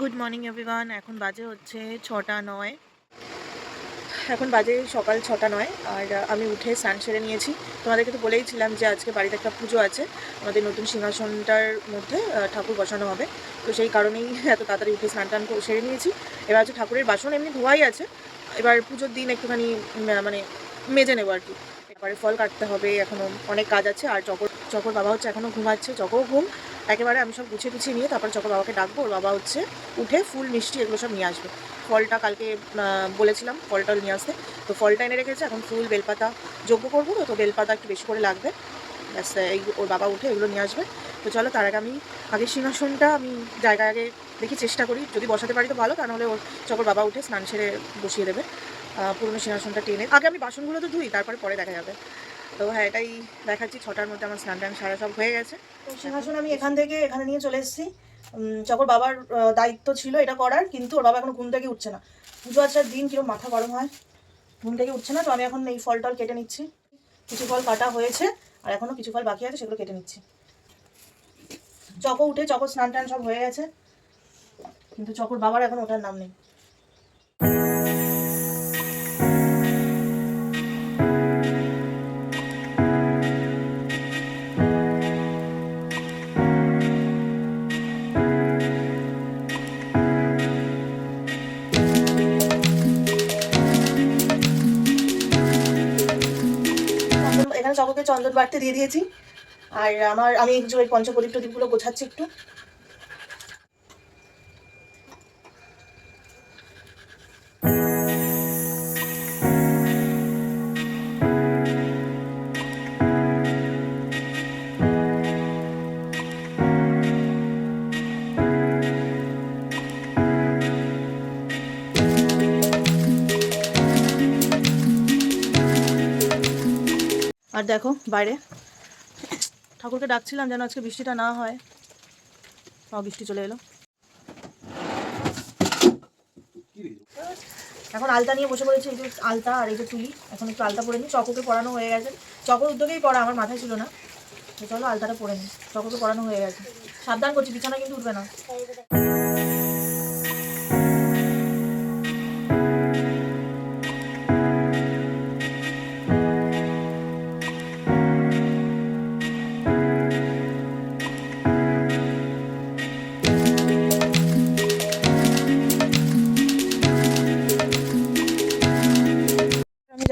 Good morning everyone এখন বাজে হচ্ছে ছটা নয়। এখন বাজে সকাল ছটা নয়, আর আমি উঠে স্নান সেরে নিয়েছি। তোমাদেরকে তো বলেইছিলাম যে আজকে বাড়িতে একটা পুজো আছে। আমাদের নতুন সিংহাসনটার মধ্যে ঠাকুর বসানো হবে। তো সেই কারণেই এত তাড়াতাড়ি উঠে স্নান টান সেরে নিয়েছি। এবার হচ্ছে ঠাকুরের বাসন এমনি ধোয়াই আছে। এবার পুজোর দিন একটুখানি মানে মেজে নেব আর কি। এবারে ফল কাটতে হবে এখনও অনেক কাজ আছে। আর চকর চকর বাবা হচ্ছে এখনও ঘুমাচ্ছে চকর ঘুম। একেবারে আমি সব গুছিয়ে গুছিয়ে নিয়ে তারপর চকর বাবাকে ডাকবো, ওর বাবা হচ্ছে উঠে ফুল মিষ্টি এগুলো সব নিয়ে আসবে। ফলটা কালকে বলেছিলাম ফলটা নিয়ে আসতে। তো ফলটা এনে রেখেছে, এখন ফুল বেলপাতা যোগ্য করব তো তো বেলপাতা একটু বেশি করে লাগবে। ব্যাস, এই ওর বাবা উঠে এগুলো নিয়ে আসবে। তো চলো তার আগে আমি আগে সিংহাসনটা আমি জায়গায় আগে দেখি চেষ্টা করি। যদি বসাতে পারি তো ভালো, তা নাহলে ওর চকর বাবা উঠে স্নান সেরে বসিয়ে দেবে। পুরনো সিংহাসনটা টেনে। আগে আমি বাসনগুলো তো ধুই, তারপরে পরে দেখা যাবে। তো হ্যাঁ এটাই দেখাচ্ছি। ছটার মধ্যে আমার স্নান টান সারা সব হয়ে গেছে। তো সিংহাসন আমি এখান থেকে এখানে নিয়ে চলে এসেছি। চকর বাবার দায়িত্ব ছিল এটা করার, কিন্তু ওর বাবা এখনও ঘুম থেকে উঠছে না। পুজো আচার দিন কীরকম মাথা গরম হয়, ঘুম থেকে উঠছে না, তো আমি এখন এই ফল টল কেটে নিচ্ছি। কিছু ফল কাটা হয়েছে, আর এখনও কিছু ফল বাকি আছে, সেগুলো কেটে নিচ্ছি। চকো উঠে চকো স্নান টান সব হয়ে গেছে। কিন্তু চকর বাবার এখন ওঠার নাম নেই। চন্দন বাড়তে দিয়ে দিয়েছি। আর আমার আমি জোয়ের পঞ্চপ্রদীপ টদীপগুলো গোছাচ্ছি একটু। আর দেখো, বাইরে। ঠাকুরকে ডাকছিলাম যেন আজকে বৃষ্টিটা না হয়। বৃষ্টি চলে এলো। এখন আলতা নিয়ে বসে পড়েছি, এই যে আলতা আর এই যে তুলি। এখন একটু আলতা পরে নিই। চকোকে পড়ানো হয়ে গেছে। চকর উদ্যোগেই পড়া, আমার মাথায় ছিল না। চলো আলতাটা পরে নিই। চকোকে পড়ানো হয়ে গেছে। সাবধান করছি, বিছানা কিন্তু উঠবে না।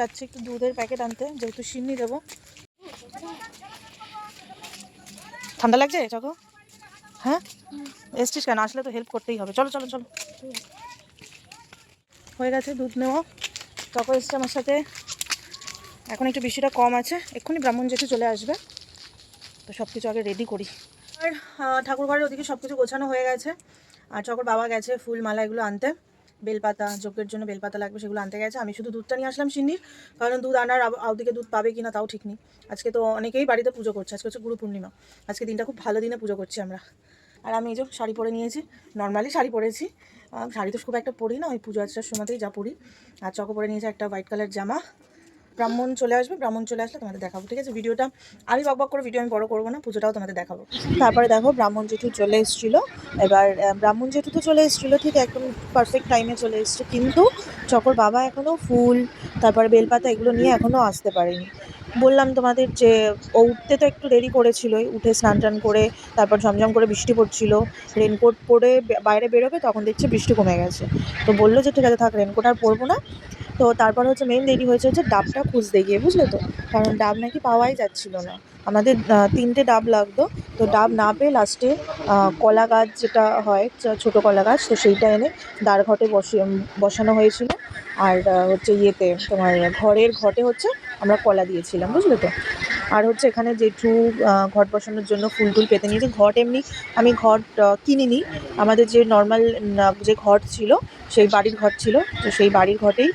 যাচ্ছি একটু দুধের প্যাকেট আনতে যেহেতু সিন্নি দেবো। ঠান্ডা লাগছে চকো? হ্যাঁ? এসছিস কেন? আসলে তো হেল্প করতেই হবে। চলো চলো চলো। হয়ে গেছে দুধ নেওয়া। চকো এসছে আমার সাথে। এখন একটু বৃষ্টিটা কম আছে। এক্ষুনি ব্রাহ্মণ জেঠু চলে আসবে। তো সব কিছু আগে রেডি করি। আর আহ, ঠাকুর ঘরের ওদিকে সব কিছু গোছানো হয়ে গেছে। আর চকর বাবা গেছে ফুল মালা এগুলো আনতে। বেলপাতা, যজ্ঞের জন্য বেলপাতা লাগবে, সেগুলো আনতে গেছে। আমি শুধু দুধটা নিয়ে আসলাম সিন্নির, কারণ দুধ আনার আওদিকে দুধ পাবে কিনা তাও ঠিক নেই। আজকে তো অনেকেই বাড়িতে পুজো করছে, আজকে হচ্ছে গুরু পূর্ণিমা। আজকে দিনটা খুব ভালো দিনে পুজো করছি আমরা। আর আমি এই যে শাড়ি পরে নিয়েছি নর্মালি শাড়ি পরেছি। শাড়ি তো খুব একটা পরি না, ওই পুজো আচার সময়তেই যা পরি। আর চকো পরে নিয়েছি একটা হোয়াইট কালার জামা। ব্রাহ্মণ চলে আসবে, ব্রাহ্মণ চলে আসলে তোমাদের দেখাবো, ঠিক আছে? ভিডিওটা আমি বক বক করে ভিডিও আমি বড় করব না, পুজোটাও তোমাদের দেখাবো। তারপরে দেখো, ব্রাহ্মণ জেঠু চলে এসেছিল। এবার ব্রাহ্মণ জেঠু তো চলে এসেছিল, ঠিক একদম পারফেক্ট টাইমে চলে এসছে। কিন্তু চকর বাবা এখনও ফুল, তারপরে বেলপাতা এগুলো নিয়ে এখনও আসতে পারেনি। বললাম তোমাদের যে, ও উঠতে তো একটু দেরি করেছিলই, উঠে স্নান টান করে, তারপর ঝমঝম করে বৃষ্টি পড়ছিল রেনকোট পরে বাইরে বেরোবে, তখন দেখছি বৃষ্টি কমে গেছে। তো বলল যে, ঠিক আছে থাক রেনকোট আর পরবো না। তো তারপর হচ্ছে মেন দেরি হয়েছে হচ্ছে ডাবটা খুঁজতে গিয়ে, বুঝলে তো? কারণ ডাব নাকি পাওয়াই যাচ্ছিল না। আমাদের তিনটে ডাব লাগতো, তো ডাব না পেয়ে লাস্টে কলা গাছ যেটা হয় ছোটো কলা গাছ, তো সেইটা এনে দাঁড় ঘটে বসে, বসানো হয়েছিল। আর হচ্ছে ইয়েতে তোমার ঘরের ঘটে হচ্ছে আমরা কলা দিয়েছিলাম বুঝলে তো? আর হচ্ছে এখানে আহ, ঘট বসানোর জন্য ফুল টুল পেতে নিয়েছে। ঘট এমনি আমি ঘট কিনে নিই আমাদের যে নর্মাল যে ঘট ছিল সেই বাড়ির ঘট ছিল। তো সেই বাড়ির ঘটেই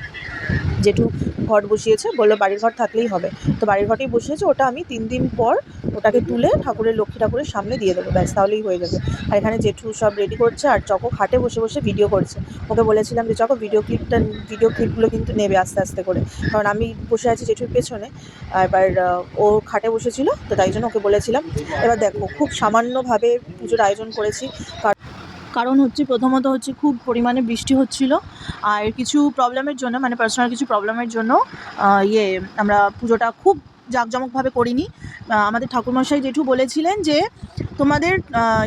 জেঠু ঘট বসিয়েছে, বলল বাড়ির ঘর থাকলেই হবে। তো বাড়ির ঘটেই বসিয়েছে, ওটা আমি তিন দিন পর ওটাকে তুলে ঠাকুরের লক্ষ্মী ঠাকুরের সামনে দিয়ে দেবো, ব্যাস তাহলেই হয়ে যাবে। আর এখানে জেঠু সব রেডি করছে আর চকো খাটে বসে বসে ভিডিও করছে। ওকে বলেছিলাম যে, চকো ভিডিও ক্লিপটা ভিডিও ক্লিপগুলো কিন্তু নেবে আস্তে আস্তে করে। কারণ আমি বসে আছি জেঠুর পেছনে, এবার ও খাটে বসেছিল, তো তাই জন্য ওকে বলেছিলাম, এবার দেখো, খুব সামান্যভাবে পুজোর আয়োজন করেছি। কারণ হচ্ছে প্রথমত হচ্ছে খুব পরিমাণে বৃষ্টি হচ্ছিল আর কিছু প্রবলেমের জন্য মানে পার্সোনাল কিছু প্রবলেমের জন্য ইয়ে আমরা পুজোটা খুব জাঁকজমকভাবে করিনি। আমাদের ঠাকুরমশাই জেঠু বলেছিলেন যে, তোমাদের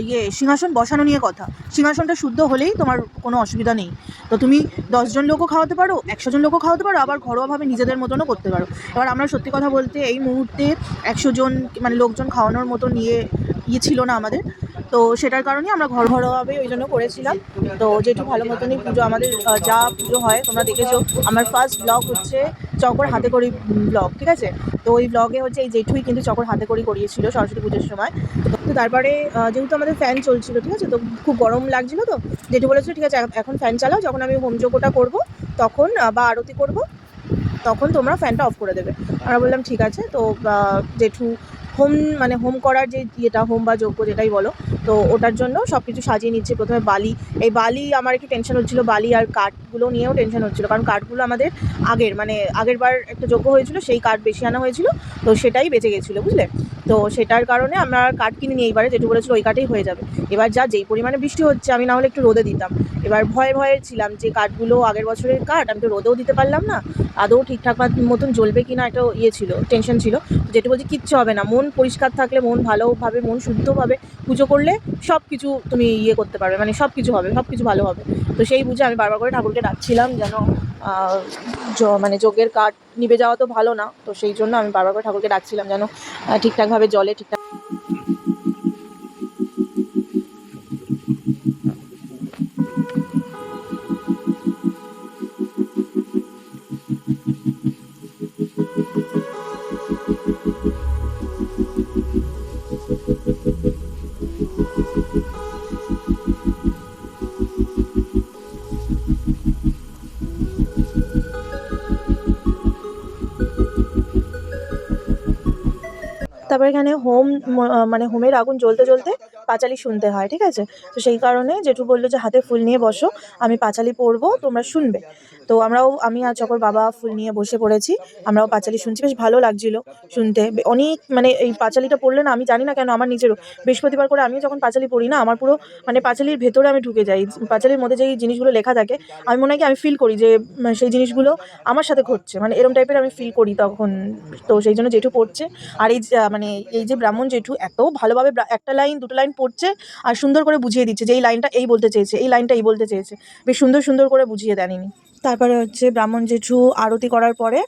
ইয়ে সিংহাসন বসানো নিয়ে কথা। সিংহাসনটা শুদ্ধ হলেই তোমার কোনো অসুবিধা নেই। তো তুমি দশজন লোকও খাওয়াতে পারো, একশো জন লোকও খাওয়াতে পারো, আবার ঘরোয়াভাবে নিজেদের মতনও করতে পারো। এবার আমরা সত্যি কথা বলতে এই মুহূর্তে একশো জন মানে লোকজন খাওয়ানোর মতো নিয়ে ইয়ে ছিল না আমাদের। তো সেটার কারণে আমরা ঘর ঘরোয়াভাবে ওই জন্য করেছিলাম। তো যেটু ভালো মতনই পুজো আমাদের যা পুজো হয়, তোমরা দেখেছ, আমার ফার্স্ট ব্লগ হচ্ছে চকর হাতে করি ব্লগ ঠিক আছে? তো ওই ব্লগে হচ্ছে এই জেঠুই কিন্তু চকর হাতে করি করিয়েছিল সরস্বতী পুজোর সময়। তো তারপরে যেহেতু আমাদের ফ্যান চলছিল, ঠিক আছে? তো খুব গরম লাগছিল তো, জেঠু বলেছিল, ঠিক আছে এখন ফ্যান চালাও, যখন আমি হোম যোগ্যটা করব, তখন বা আরতি করব, তখন তোমরা ফ্যানটা অফ করে দেবে। আমরা বললাম, ঠিক আছে। তো জেঠু হোম মানে হোম করার যে ইয়েটা হোম বা যজ্ঞ যেটাই বলো, তো ওটার জন্য সব কিছু সাজিয়ে নিচ্ছে। প্রথমে বালি, এই বালি আমার একটু টেনশন হচ্ছিল, বালি আর কাঠগুলো নিয়েও টেনশন হচ্ছিল, কারণ কাঠগুলো আমাদের আগের মানে আগের বার একটা যজ্ঞ হয়েছিল, সেই কাঠ বেশি আনা হয়েছিল, তো সেটাই বেঁচে গেছিল, বুঝলে? তো সেটার কারণে আমরা কাঠ কিনে নিই এইবারে যেটু বলেছিল ওই কাঠেই হয়ে যাবে। এবার যা যেই পরিমাণে বৃষ্টি হচ্ছে, আমি না হলে একটু রোদে দিতাম। এবার ভয়ে ভয়ে ছিলাম যে কাঠগুলো আগের বছরের কাঠ, আমি তো রোদেও দিতে পারলাম না। আদৌ ঠিকঠাক মতন জ্বলবে কি না একটা ইয়ে ছিল টেনশন ছিল। যেটা বলছি কিচ্ছু হবে না। মন পরিষ্কার থাকলে মন ভালোভাবে, মন শুদ্ধভাবে পুজো করলে সব কিছু তুমি ইয়ে করতে পারবে। মানে সব কিছু হবে সব কিছু ভালো হবে। তো সেই বুঝে আমি বারবার করে ঠাকুরকে ডাকছিলাম যেন মানে যজ্ঞের কাঠ নিভে যাওয়া তো ভালো না। তো সেই জন্য আমি বারবার করে ঠাকুরকে ডাকছিলাম যেন ঠিকঠাকভাবে জলে ঠিকঠাক তারপর এখানে হোম মানে হোমের আগুন জ্বলতে জ্বলতে পাঁচালি শুনতে হয়, ঠিক আছে? তো সেই কারণে জেঠু বলল যে, হাতে ফুল নিয়ে বসো, আমি পাঁচালি পড়ব তোমরা শুনবে। তো আমরাও, আমি আর চকর বাবা ফুল নিয়ে বসে পড়েছি, আমরাও পাঁচালি শুনছি, বেশ ভালো লাগছিল শুনতে। অনেক মানে এই পাঁচালিটা পড়লে না, আমি জানি না কেন আমার নিজেরও, বৃহস্পতিবার করে আমিও যখন পাঁচালি পড়ি না, আমার পুরো মানে পাঁচালির ভেতরে আমি ঢুকে যাই, পাঁচালির মধ্যে যেই জিনিসগুলো লেখা থাকে, আমি মনে হয় কি, আমি ফিল করি যে সেই জিনিসগুলো আমার সাথে ঘটছে মানে এরম টাইপের আমি ফিল করি তখন। তো সেই জন্য জেঠু পড়ছে, আর এই মানে এই যে ব্রাহ্মণ জেঠু, এত ভালোভাবে একটা লাইন, দুটো লাইন পড়ছে আর সুন্দর করে বুঝিয়ে দিচ্ছে যে এই লাইনটা এই বলতে চেয়েছে এই লাইনটা এই বলতে চেয়েছে। বেশ সুন্দর সুন্দর করে বুঝিয়ে দেন ইনি তারপরে হচ্ছে ব্রাহ্মণ জেঠু আরতি করার পরে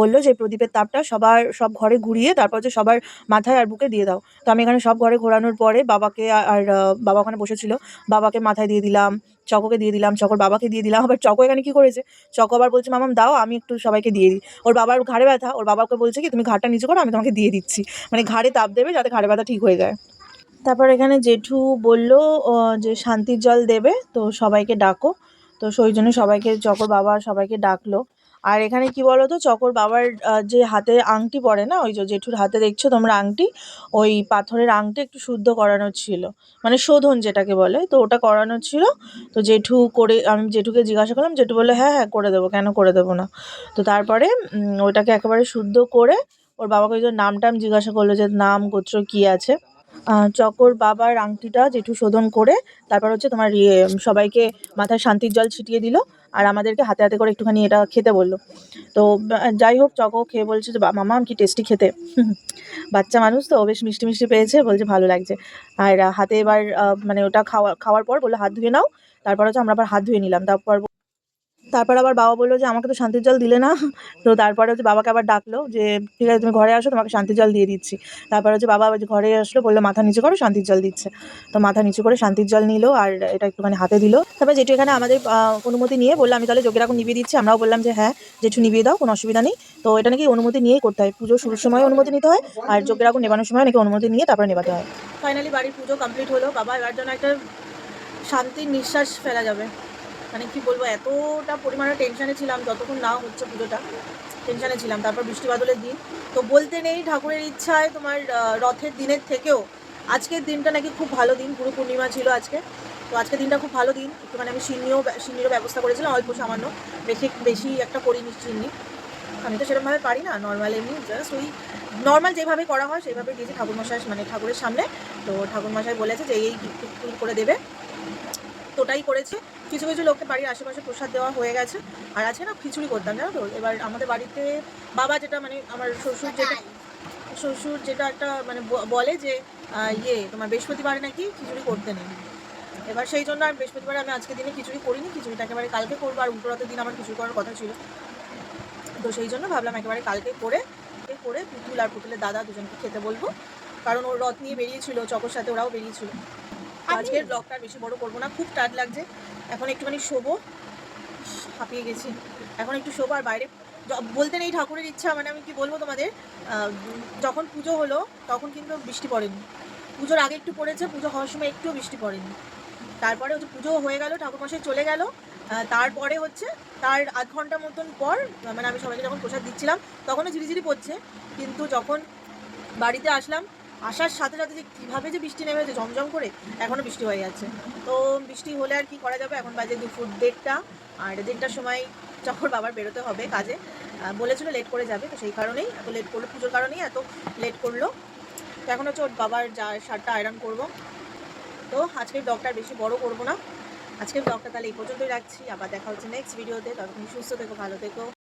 বলল যে প্রদীপের তাপটা সবার সব ঘরে ঘুরিয়ে তারপর হচ্ছে সবার মাথায় আর বুকে দিয়ে দাও। তো আমি এখানে সব ঘরে ঘোরানোর পরে বাবাকে আর আর, বাবা ওখানে বসেছিল। বাবাকে মাথায় দিয়ে দিলাম চকোকে দিয়ে দিলাম চকর বাবাকে দিয়ে দিলাম। আবার চকো এখানে কি করেছে? চকো আবার বলছে মামাম দাও আমি একটু সবাইকে দিয়ে দিই। ওর বাবার ঘাড়ে ব্যথা ওর বাবাকে বলছে কি তুমি ঘাড়টা নিচু করো আমি তোমাকে দিয়ে দিচ্ছি। মানে ঘাড়ে তাপ দেবে যাতে ঘাড়ে ব্যথা ঠিক হয়ে যায়। তারপর এখানে জেঠু বলল যে শান্তির জল দেবে, তো সবাইকে ডাকো। তো সেই জন্য সবাইকে, চকর বাবা সবাইকে ডাকলো। আর এখানে কি বলো তো চকর বাবার যে হাতে আংটি পরে না, ওই যে জেঠুর হাতে দেখছ তোমরা আংটি, ওই পাথরের আংটি একটু শুদ্ধ করানোর ছিল মানে শোধন যেটাকে বলে, তো ওটা করানোর ছিল। তো জেঠু করে, আমি জেঠুকে জিজ্ঞাসা করলাম, জেঠু বলল হ্যাঁ হ্যাঁ করে দেবো, কেন করে দেবো না? তো তারপরে ওটাকে একেবারে শুদ্ধ করে, ওর বাবাকে ওই নাম টাম জিজ্ঞাসা করল যে, নাম, গোত্র কী আছে? চকর বাবার আংটিটা জেঠু শোধন করে তারপর হচ্ছে তোমার ইয়ে সবাইকে মাথায় শান্তির জল ছিটিয়ে দিল আর আমাদেরকে হাতে হাতে করে একটুখানি এটা খেতে বলল। তো যাই হোক চকো খেয়ে বলছে যে, "বা- মামা, কি টেস্টি খেতে? বাচ্চা মানুষ তো বেশ মিষ্টি মিষ্টি পেয়েছে, বলছে ভালো লাগছে। আর হাতে এবার মানে ওটা খাওয়া, খাওয়ার পর বলল, হাত ধুয়ে নাও। তারপর হচ্ছে আমরা আবার হাত ধুয়ে নিলাম, তারপর তারপর আবার বাবা বলল যে, আমাকে তো শান্তির জল দিলে না। তো তারপরে হচ্ছে বাবাকে আবার ডাকলো যে, ঠিক আছে, তুমি ঘরে আসো, তোমাকে শান্তির জল দিয়ে দিচ্ছি। তারপর হচ্ছে বাবা আবার ঘরে আসলো, বলল, মাথা নিচু করো, শান্তির জল দিচ্ছে। তো মাথা নিচু করে শান্তির জল নিল আর এটা একটুখানি হাতে দিল। তারপর যেটু এখানে আমাদের অনুমতি নিয়ে বলল, আমি তাহলে যোগের এখন নিভিয়ে দিচ্ছি। আমরাও বললাম যে হ্যাঁ জেঠু নিভিয়ে দাও, কোনো অসুবিধা নেই। তো এটা নাকি অনুমতি নিয়েই করতে হয়। পুজো শুরুর সময় অনুমতি নিতে হয় আর যোগের আগুন নেবানোর সময় নাকি অনুমতি নিয়ে তারপরে নেবাতে হয়। ফাইনালি বাড়ির পুজো কমপ্লিট হলো। বাবা এবার জন্য একটা শান্তির নিঃশ্বাস ফেলা যাবে। মানে কি বলব, এতটা পরিমাণে টেনশনে ছিলাম, যতক্ষণ না হচ্ছে পুজোটা টেনশনে ছিলাম। তারপর বৃষ্টি বাদলের দিন। তো বলতে নেই, ঠাকুরের ইচ্ছায় তোমার রথের দিনের থেকেও, আজকের দিনটা নাকি খুব ভালো দিন, গুরু পূর্ণিমা ছিল আজকে। তো আজকের দিনটা খুব ভালো দিন। একটুখানি আমি সিন্নিও, সিন্নিরও ব্যবস্থা করেছিলাম, অল্প সামান্য। বেশি বেশি একটা করিনি সিন্নি আমি তো সেরকমভাবে পারি না নর্মাল এমনি জাস্ট ওই নর্মাল যেভাবে করা হয় সেইভাবে দিয়েছি ঠাকুরমশাই মানে ঠাকুরের সামনে। তো ঠাকুরমশাই বলেছে যে এই করে দেবে। তোটাই করেছে। কিছু কিছু লোককে বাড়ির আশেপাশে প্রসাদ দেওয়া হয়ে গেছে। আর আছে না খিচুড়ি করতাম জানো তো? এবার আমাদের বাড়িতে বাবা যেটা মানে আমার শ্বশুর যেটা শ্বশুর যেটা একটা মানে বলে যে ইয়ে তোমার বৃহস্পতিবারে নাকি খিচুড়ি করতে নেই। এবার সেই জন্য আর বৃহস্পতিবারে আমি আজকে দিনে খিচুড়ি করিনি। খিচুড়িটা একেবারে কালকে করব আর উল্টো রাতের দিন আমার খিচুড়ি করার কথা ছিল। তো সেই জন্য ভাবলাম একেবারে কালকে করে করে পুতুল আর পুতুলের দাদা দুজনকে খেতে বলব। কারণ ওর রথ নিয়ে বেরিয়েছিল চকর সাথে ওরাও বেরিয়েছিল। আজকের ব্লগটা বেশি বড় করব না খুব টায়ার্ড লাগছে। এখন একটুখানি শোবো। হাঁপিয়ে গেছি। এখন একটু শোবো আর বাইরে। বলতে নেই ঠাকুরের ইচ্ছা মানে আমি কি বলব তোমাদের? যখন পুজো হলো তখন কিন্তু বৃষ্টি পড়েনি। পুজোর আগে একটু পড়েছে পুজো হওয়ার সময় একটুও বৃষ্টি পড়েনি। তারপরে হচ্ছে পুজো হয়ে গেল ঠাকুরমশাই চলে গেল। তারপরে হচ্ছে তার আধ ঘণ্টা মতন পর মানে আমি সবাইকে যখন প্রসাদ দিচ্ছিলাম তখনও ঝিরিঝিরি পড়ছে। কিন্তু যখন বাড়িতে আসলাম আসার সাথে সাথে যে কীভাবে যে বৃষ্টি নেমে নেমেছে জমজম করে এখনও বৃষ্টি হয়ে যাচ্ছে। তো বৃষ্টি হলে আর কি করা যাবে? এখন বাজে দুপুর দেড়টা। আর দেড়টার সময় চকর বাবার বেরোতে হবে কাজে বলেছিল লেট করে যাবে, তো সেই কারণেই, এত লেট করল, পুজোর কারণেই এত লেট করল। তো এখন হচ্ছে ওর বাবার যা শার্টটা আয়রন করব। তো আজকের ব্লগটা বেশি বড় করব না। আজকের ব্লগটা তাহলে এই পর্যন্তই রাখছি। আবার দেখা হচ্ছে নেক্সট ভিডিওতে ততক্ষণ সুস্থ থেকো, ভালো থেকো।